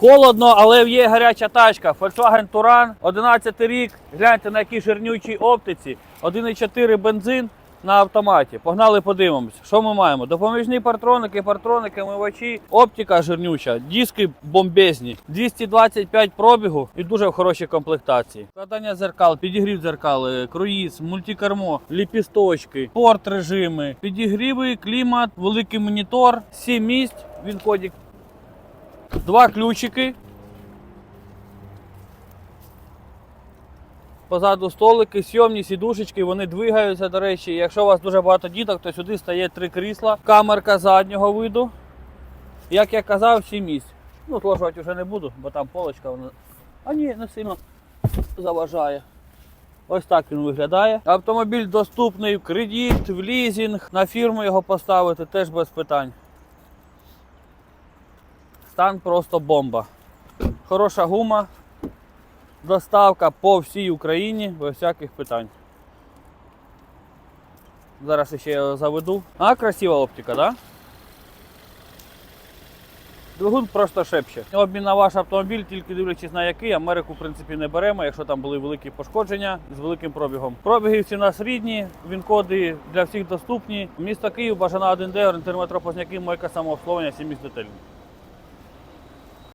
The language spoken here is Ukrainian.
Холодно, але є гаряча тачка. Volkswagen Touran, 11 рік. Гляньте на якій жирнючій оптиці. 1,4 бензин на автоматі. Погнали, подивимось. Що ми маємо? Допоміжні партроники, партроники, мивачі, оптика жирнюча, диски бомбезні, 225 пробігу і дуже в хорошій комплектації. Складання зеркал, підігрів зеркал, е, круїз, мультикермо, ліпісточки, порт режими, підігріви, клімат, великий монітор, 7 місць. Він кодік Два ключики. Позаду столики, сйомні сідушечки, вони двигаються, до речі. Якщо у вас дуже багато діток, то сюди стає три крісла. Камерка заднього виду. Як я казав, 7 місць. Ну, зложувати вже не буду, бо там полочка вона. А ні, не сильно заважає. Ось так він виглядає. Автомобіль доступний в кредит, в лізинг. На фірму його поставити теж без питань. Стан просто бомба. Хороша гума. Доставка по всій Україні без всяких питань. Зараз ще його заведу. А, красива оптика, так? Да? Двигун просто шепче. Обмін на ваш автомобіль, тільки дивлячись на який, Америку в принципі не беремо, якщо там були великі пошкодження з великим пробігом. Пробіги всі у нас рідні, він-коди для всіх доступні. Місто Київ, Бажана 1D, орієнтир метро Позняки, мойка самообслуговування, 7 місць детельний.